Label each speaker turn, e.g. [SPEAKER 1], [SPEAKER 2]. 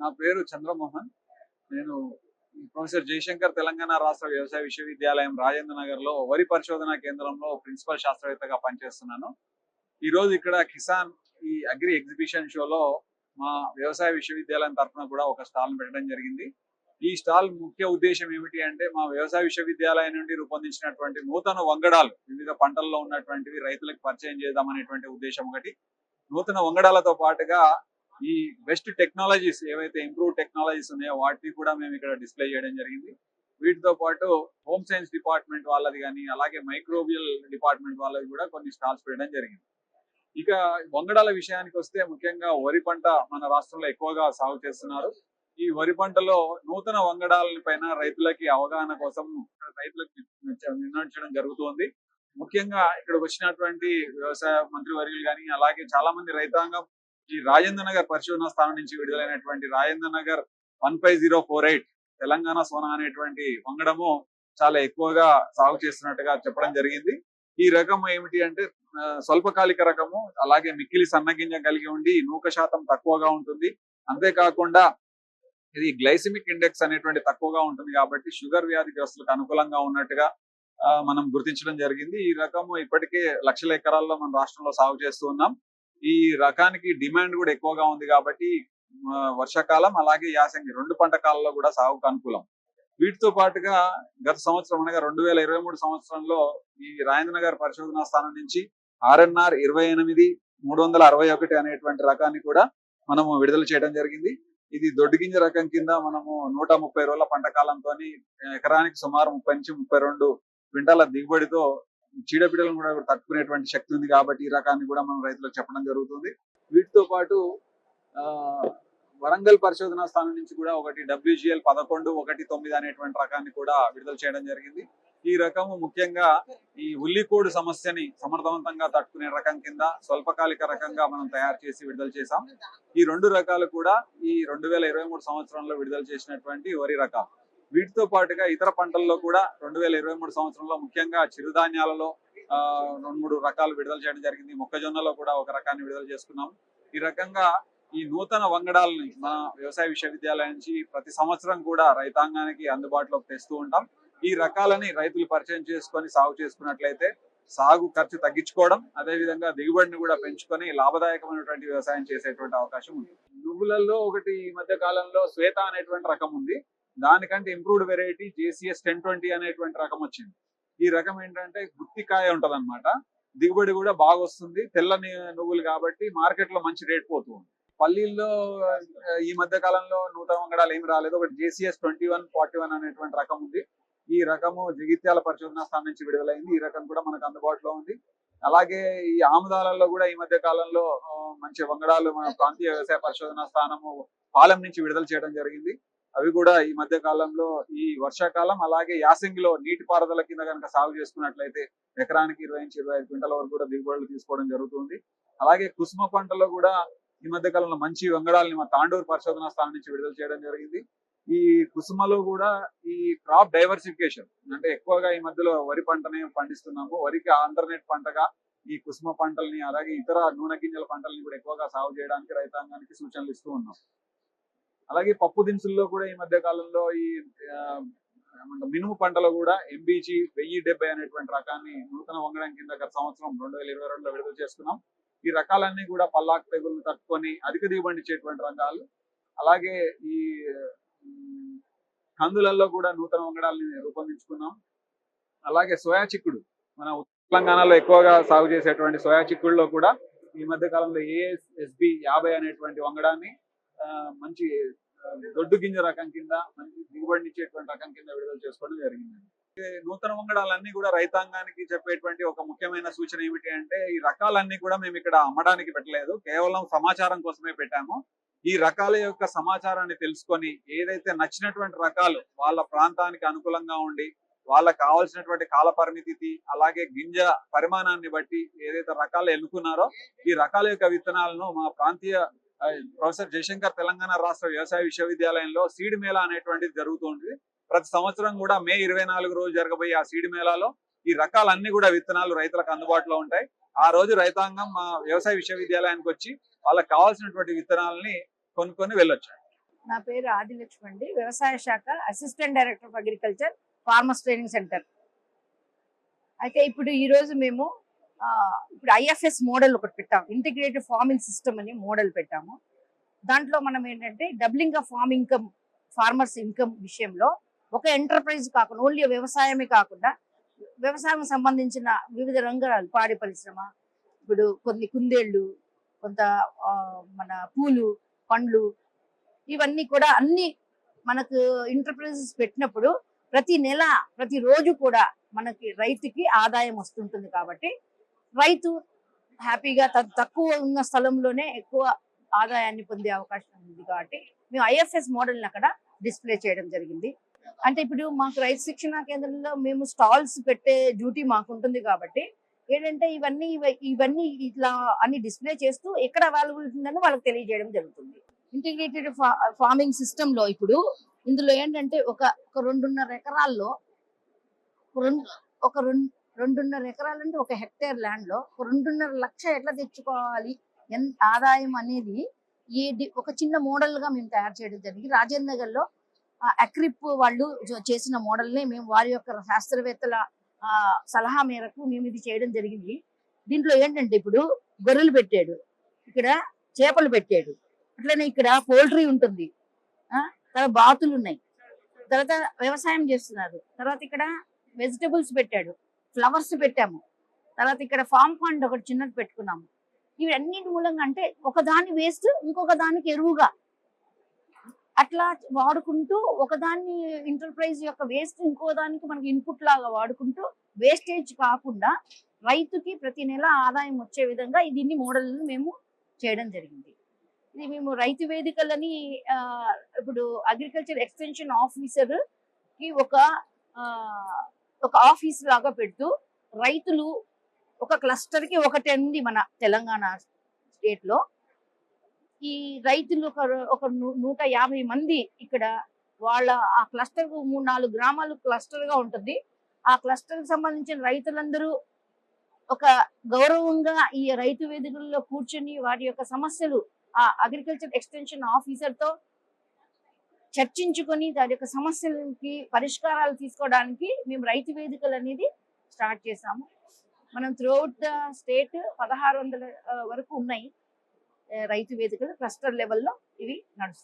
[SPEAKER 1] నా పేరు చంద్రమోహన్. నేను ఈ ప్రొఫెసర్ జయశంకర్ తెలంగాణ రాష్ట్ర వ్యవసాయ విశ్వవిద్యాలయం రాజేంద్ర నగర్లో వరి పరిశోధన కేంద్రంలో ప్రిన్సిపల్ శాస్త్రవేత్తగా పనిచేస్తున్నాను. ఈ రోజు ఇక్కడ కిసాన్ ఈ అగ్రి ఎగ్జిబిషన్ షోలో మా వ్యవసాయ విశ్వవిద్యాలయం తరఫున కూడా ఒక స్టాల్ పెట్టడం జరిగింది. ఈ స్టాల్ ముఖ్య ఉద్దేశం ఏమిటి అంటే మా వ్యవసాయ విశ్వవిద్యాలయం నుండి రూపొందించినటువంటి నూతన వంగడాలు వివిధ పంటల్లో ఉన్నటువంటివి రైతులకు పరిచయం చేద్దాం అనేటువంటి ఉద్దేశం ఒకటి. నూతన వంగడాలతో పాటుగా ఈ బెస్ట్ టెక్నాలజీస్ ఏవైతే ఇంప్రూవ్ టెక్నాలజీస్ ఉన్నాయో వాటిని కూడా మేము ఇక్కడ డిస్ప్లే చేయడం జరిగింది. వీటితో పాటు హోమ్ సైన్స్ డిపార్ట్మెంట్ వాళ్ళది కానీ అలాగే మైక్రోబియల్ డిపార్ట్మెంట్ వాళ్ళది కూడా కొన్ని స్టాల్స్ పెట్టడం జరిగింది. ఇక వంగడాల విషయానికి వస్తే ముఖ్యంగా వరి పంట మన రాష్ట్రంలో ఎక్కువగా సాగు చేస్తున్నారు. ఈ వరి పంటలో నూతన వంగడాల పైన రైతులకి అవగాహన కోసం రైతులకు నిర్ణయించడం జరుగుతుంది. ముఖ్యంగా ఇక్కడ వచ్చినటువంటి వ్యవసాయ మంత్రి వర్యులు కానీ అలాగే చాలా మంది రైతాంగం ఈ రాజేంద్ర నగర్ పరిశోధన స్థానం నుంచి విడుదలైనటువంటి Rajendra Nagar one five zero four eight Telangana Sona అనేటువంటి వంగడము చాలా ఎక్కువగా సాగు చేస్తున్నట్టుగా చెప్పడం జరిగింది. ఈ రకం ఏమిటి అంటే స్వల్పకాలిక రకము అలాగే మిక్కిలి సన్నగింజ కలిగి ఉండి నూక శాతం తక్కువగా ఉంటుంది. అంతేకాకుండా ఇది గ్లైసిమిక్ ఇండెక్స్ అనేటువంటి తక్కువగా ఉంటుంది కాబట్టి షుగర్ వ్యాధిగ్రస్తులకు అనుకూలంగా ఉన్నట్టుగా మనం గుర్తించడం జరిగింది. ఈ రకము ఇప్పటికే లక్షల ఎకరాల్లో మన రాష్ట్రంలో సాగు చేస్తూ ఉన్నాం. ఈ రకానికి డిమాండ్ కూడా ఎక్కువగా ఉంది కాబట్టి వర్షాకాలం అలాగే యాసంగి రెండు పంట కాలంలో కూడా సాగుకు అనుకూలం. వీటితో పాటుగా గత సంవత్సరం అనగా రెండు వేల ఇరవై మూడు సంవత్సరంలో ఈ రాజేంద్రనగర్ పరిశోధనా స్థానం నుంచి ఆర్ఎన్ఆర్ ఇరవై ఎనిమిది మూడు వందల అరవై ఒకటి అనేటువంటి రకాన్ని కూడా మనము విడుదల చేయడం జరిగింది. ఇది దొడ్డు గింజ రకం కింద మనము నూట ముప్పై రోజుల పంట కాలంతో ఎకరానికి సుమారు ముప్పై నుంచి ముప్పై రెండు క్వింటాల దిగుబడితో చీడపీడలను కూడా తట్టుకునేటువంటి శక్తి ఉంది కాబట్టి ఈ రకాన్ని కూడా మనం రైతులకు చెప్పడం జరుగుతుంది. వీటితో పాటు వరంగల్ పరిశోధనా స్థానం నుంచి కూడా ఒకటి డబ్ల్యూజిఎల్ పదకొండు ఒకటి తొమ్మిది అనేటువంటి రకాన్ని కూడా విడుదల చేయడం జరిగింది. ఈ రకము ముఖ్యంగా ఈ ఉల్లికోడు సమస్యని సమర్థవంతంగా తట్టుకునే రకం కింద స్వల్పకాలిక రకంగా మనం తయారు చేసి విడుదల చేశాం. ఈ రెండు రకాలు కూడా ఈ రెండు వేల ఇరవై మూడు సంవత్సరంలో విడుదల చేసినటువంటి వరి రకాలు వీటితో పాటుగా ఇతర పంటల్లో కూడా రెండు వేల ఇరవై మూడు సంవత్సరంలో ముఖ్యంగా చిరుధాన్యాలలో ఆ, రెండు మూడు రకాలు విడుదల చేయడం జరిగింది. మొక్కజొన్నలో కూడా ఒక రకాన్ని విడుదల చేసుకున్నాం ఈ రకంగా ఈ నూతన వంగడాలని మన వ్యవసాయ విశ్వవిద్యాలయం నుంచి ప్రతి సంవత్సరం కూడా రైతాంగానికి అందుబాటులోకి తెస్తూ ఉంటాం. ఈ రకాలని రైతులు పరిచయం చేసుకొని సాగు చేసుకున్నట్లయితే సాగు ఖర్చు తగ్గించుకోవడం అదే విధంగా దిగుబడిని కూడా పెంచుకొని లాభదాయకమైనటువంటి వ్యవసాయం చేసేటువంటి అవకాశం ఉంది. నువ్వులలో ఒకటి ఈ మధ్య కాలంలో శ్వేత అనేటువంటి రకం ఉంది. దానికంటే improved variety JCS ten twenty అనేటువంటి రకం వచ్చింది. ఈ రకం ఏంటంటే గుత్తికాయ ఉంటది దిగుబడి కూడా బాగా వస్తుంది తెల్లని నువ్వులు కాబట్టి మార్కెట్లో మంచి రేట్ పోతుంది పల్లీల్లో ఈ మధ్య కాలంలో నూతన వంగడాలు ఏమి రాలేదు. ఒకటి JCS twenty one forty one అనేటువంటి రకం ఉంది. ఈ రకము జగిత్యాల పరిశోధనా స్థానం నుంచి విడుదలైంది. ఈ రకం కూడా మనకు అందుబాటులో ఉంది. అలాగే ఈ ఆముదాలలో కూడా ఈ మధ్య కాలంలో మంచి వంగడాలు మన ప్రాంతీయ వ్యవసాయ పరిశోధనా స్థానము పాలెం నుంచి విడుదల చేయడం జరిగింది. అవి కూడా ఈ మధ్య కాలంలో ఈ వర్షాకాలం అలాగే యాసంగిలో నీటి పారుదల కింద కనుక సాగు చేసుకున్నట్లయితే ఎకరానికి ఇరవై నుంచి ఇరవై ఐదు క్వింటల వరకు కూడా దిగుబడులు తీసుకోవడం జరుగుతుంది. అలాగే కుసుమ పంటలో కూడా ఈ మధ్య కాలంలో మంచి వంగడాలని మా తాండూరు పరిశోధనా స్థానం నుంచి విడుదల చేయడం జరిగింది. ఈ కుసుమలో కూడా ఈ క్రాప్ డైవర్సిఫికేషన్ అంటే ఎక్కువగా ఈ మధ్యలో వరి పంటనే పండిస్తున్నాము. వరికి ఆల్టర్నేట్ పంటగా ఈ కుసుమ పంటల్ని అలాగే ఇతర నూనె గింజల పంటల్ని కూడా ఎక్కువగా సాగు చేయడానికి రైతాంగానికి సూచనలు ఇస్తూ ఉన్నాం. అలాగే పప్పు దినుసుల్లో కూడా ఈ మధ్య కాలంలో ఈ మినుము పంటలో కూడా ఎంబీజీ వెయ్యి డెబ్బై అనేటువంటి రకాన్ని నూతన వంగడం కింద గత సంవత్సరం రెండు వేల ఇరవై రెండులో విడుదల చేసుకున్నాం ఈ రకాలన్నీ కూడా పల్లాకు తెగులు తట్టుకొని అధిక దిగుబడి ఇచ్చేటువంటి రకాలు అలాగే ఈ కందులలో కూడా నూతన వంగడాలని రూపొందించుకున్నాం. అలాగే సోయా చిక్కుడు మన తెలంగాణలో ఎక్కువగా సాగు చేసేటువంటి సోయా చిక్కుడులో కూడా ఈ మధ్య కాలంలో ఏఎస్ఎస్బి యాభై అనేటువంటి వంగడాన్ని మంచి దొడ్డు గింజ రకం కింద మంచి దిగుబడినిచ్చేటువంటి రకం కింద విడుదల చేసుకోవడం జరిగింది నూతన వంగడాలన్నీ కూడా రైతాంగానికి చెప్పేటువంటి ఒక ముఖ్యమైన సూచన ఏమిటి అంటే ఈ రకాలన్నీ కూడా మేము ఇక్కడ అమ్మడానికి పెట్టలేదు. కేవలం సమాచారం కోసమే పెట్టాము. ఈ రకాల యొక్క సమాచారాన్ని తెలుసుకొని ఏదైతే నచ్చినటువంటి రకాలు వాళ్ళ ప్రాంతానికి అనుకూలంగా ఉండి వాళ్ళకి కావాల్సినటువంటి కాల పరిమితి అలాగే గింజ పరిమాణాన్ని బట్టి ఏదైతే రకాలు ఎన్నుకున్నారో ఈ రకాల యొక్క విత్తనాలను మా ప్రాంతీయ ప్రొఫెసర్ జయశంకర్ తెలంగాణ రాష్ట్ర వ్యవసాయ విశ్వవిద్యాలయంలో సీడ్ మేళా అనేటువంటిది జరుగుతుంది. ప్రతి సంవత్సరం కూడా మే ఇరవై నాలుగు రోజు జరగబోయే ఆ సీడ్ మేళాలో ఈ రకాలన్నీ కూడా విత్తనాలు రైతులకు అందుబాటులో ఉంటాయి. ఆ రోజు రైతాంగం మా వ్యవసాయ విశ్వవిద్యాలయానికి వచ్చి వాళ్ళకి కావాల్సినటువంటి విత్తనాలని కొనుక్కొని వెళ్ళొచ్చు
[SPEAKER 2] నా పేరు ఆదిలక్ష్మి అండి. వ్యవసాయ శాఖ assistant director of agriculture farmers training centre. అయితే ఇప్పుడు ఈ రోజు మేము ఇప్పుడు ఐఎఫ్ఎస్ మోడల్ ఒకటి పెట్టాము. ఇంటిగ్రేటెడ్ ఫార్మింగ్ సిస్టమ్ అని మోడల్ పెట్టాము. దాంట్లో మనం ఏంటంటే doubling of farm income farmers income విషయంలో ఒక ఎంటర్ప్రైజ్ కాకుండా ఓన్లీ వ్యవసాయమే కాకుండా వ్యవసాయం సంబంధించిన వివిధ రంగాలు పాడి పరిశ్రమ ఇప్పుడు కొన్ని కుందేళ్ళు కొంత మన పూలు పండ్లు ఇవన్నీ కూడా అన్ని మనకు ఎంటర్ప్రైజెస్ పెట్టినప్పుడు ప్రతి నెల ప్రతి రోజు కూడా మనకి రైతుకి ఆదాయం వస్తుంటుంది కాబట్టి రైతు హ్యాపీగా త- తక్కువ ఉన్న స్థలంలోనే ఎక్కువ ఆదాయాన్ని పొందే అవకాశం ఉంది కాబట్టి మేము ఐఎఫ్ఎస్ మోడల్ని అక్కడ డిస్ప్లే చేయడం జరిగింది. అంటే ఇప్పుడు మాకు రైతు శిక్షణ కేంద్రంలో మేము స్టాల్స్ పెట్టే డ్యూటీ మాకు ఉంటుంది కాబట్టి ఏంటంటే ఇవన్నీ ఇవన్నీ ఇట్లా అన్ని డిస్ప్లే చేస్తూ ఎక్కడ అవైలబుల్ ఉంటుందని వాళ్ళకి తెలియజేయడం జరుగుతుంది. ఇంటిగ్రేటెడ్ ఫార్మింగ్ సిస్టమ్లో ఇప్పుడు ఇందులో ఏంటంటే ఒక ఒక రెండున్నర ఎకరాల్లో రెండు ఒక రెండు రెండున్నర ఎకరాలు అంటే ఒక హెక్టేర్ ల్యాండ్లో ఒక రెండున్నర లక్ష ఎట్లా తెచ్చుకోవాలి? ఎంత ఆదాయం అనేది ఈ ఒక చిన్న మోడల్గా మేము తయారు చేయడం జరిగింది. రాజేంద్ర నగర్లో అక్రిప్ వాళ్ళు చేసిన మోడల్ని మేము వారి యొక్క శాస్త్రవేత్తల ఆ, సలహా మేరకు మేము ఇది చేయడం జరిగింది. దీంట్లో ఏంటంటే ఇప్పుడు గొర్రెలు పెట్టాడు ఇక్కడ చేపలు పెట్టాడు అట్లనే ఇక్కడ పోల్ట్రీ ఉంటుంది ఆ తర్వాత బాతులు ఉన్నాయి తర్వాత వ్యవసాయం చేస్తున్నారు తర్వాత ఇక్కడ వెజిటబుల్స్ పెట్టాడు. ఫ్లవర్స్ పెట్టాము. తర్వాత ఇక్కడ ఫామ్ పాండ్ ఒకటి చిన్నది పెట్టుకున్నాము. ఇవన్నిటి మూలంగా అంటే ఒకదాని వేస్ట్ ఇంకొక దానికి ఎరువుగా. అట్లా వాడుకుంటూ ఒకదాన్ని ఎంటర్ప్రైజ్ యొక్క వేస్ట్ ఇంకో దానికి మనకి ఇన్పుట్ లాగా వాడుకుంటూ వేస్టేజ్ కాకుండా రైతుకి ప్రతి నెల ఆదాయం వచ్చే విధంగా దీన్ని మోడల్ మేము చేయడం జరిగింది. ఇది మేము రైతు వేదికలని ఇప్పుడు అగ్రికల్చర్ ఎక్స్టెన్షన్ ఆఫీసర్కి ఒక ఒక ఆఫీస్ లాగా పెడుతూ రైతులు ఒక క్లస్టర్కి ఒకటి ఉంది మన తెలంగాణ స్టేట్లో. ఈ రైతులు ఒక ఒక నూట యాభై మంది ఇక్కడ వాళ్ళ ఆ క్లస్టర్ మూడు నాలుగు గ్రామాలు క్లస్టర్గా ఉంటుంది. ఆ క్లస్టర్కి సంబంధించిన రైతులందరూ ఒక గౌరవంగా ఈ రైతు వేదికల్లో కూర్చొని వారి యొక్క సమస్యలు ఆ అగ్రికల్చర్ ఎక్స్టెన్షన్ ఆఫీసర్తో చర్చించుకొని దాని యొక్క సమస్యలకి పరిష్కారాలు తీసుకోవడానికి మేము రైతు వేదికలు అనేది స్టార్ట్ చేసాము మనం త్రూఅవుట్ ద స్టేట్ పదహారు వందల వరకు ఉన్నాయి రైతు వేదికలు క్లస్టర్ లెవెల్లో ఇవి నడుస్తాయి.